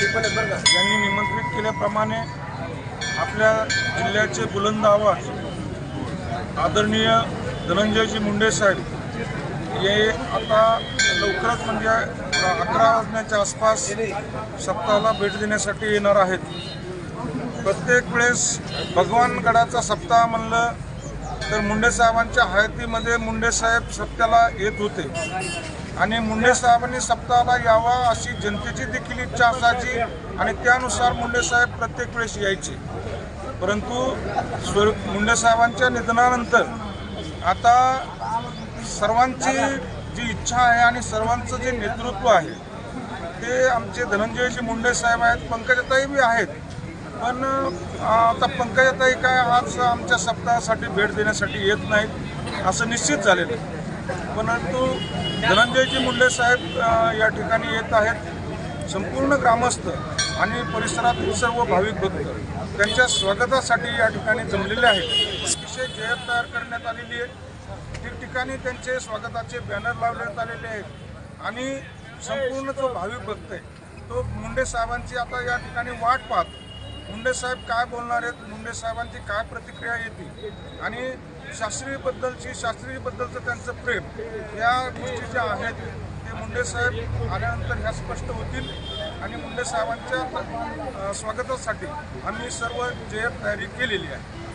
यांनी निमंत्रित केल्याप्रमाणे आपल्या जिल्ह्याचे बुलंद आवाज आदरणीय धनंजयजी मुंडे साहेब हे आता लवकरच म्हणजे अकरा वाजण्याच्या आसपास सप्ताहाला भेट देण्यासाठी येणार आहेत. प्रत्येक वेळेस भगवानगडाचा सप्ताह म्हणलं तर मुंडे साहेबांच्या हयातीमध्ये मुंडे साहेब सप्त्याला येत होते. आणि मुंडे साहेबांनी सप्ताहाला यावा अशी जनतेची देखील इच्छा असायची आणि त्यानुसार मुंडे साहेब प्रत्येक वेळेस यायचे. परंतु स्वर मुंडे साहेबांच्या निधनानंतर आता सर्वांची जी इच्छा आहे आणि सर्वांचं जे नेतृत्व आहे ते आमचे धनंजयजी मुंडे साहेब आहेत पंकजताईबी आहेत. पण आता पंकजाताई काय आज आमच्या सप्ताहासाठी भेट देण्यासाठी येत नाहीत असं निश्चित झालेलं आहे. परंतु धनंजयजी मुंडे साहेब या ठिकाणी येत आहेत. संपूर्ण ग्रामस्थ आणि परिसरातील सर्व भाविक भक्त त्यांच्या स्वागतासाठी या ठिकाणी जमलेले आहेत. अतिशय जयत तयार करण्यात आलेली आहे. ठिकठिकाणी त्यांचे स्वागताचे बॅनर लावण्यात आलेले आहेत. आणि संपूर्ण जो भाविक भक्त आहे तो मुंडे साहेबांची आता या ठिकाणी वाट पाहत. मुंडे साहेब काय बोलणार आहेत? मुंडे साहेबांची काय प्रतिक्रिया येते? आणि शास्त्रीबद्दलची शास्त्रीयबद्दलचं त्यांचं प्रेम या गोष्टी ज्या आहेत ते मुंडे साहेब आल्यानंतर ह्या स्पष्ट होतील. आणि मुंडे साहेबांच्या स्वागतासाठी आम्ही सर्व जयत तयारी केलेली आहे.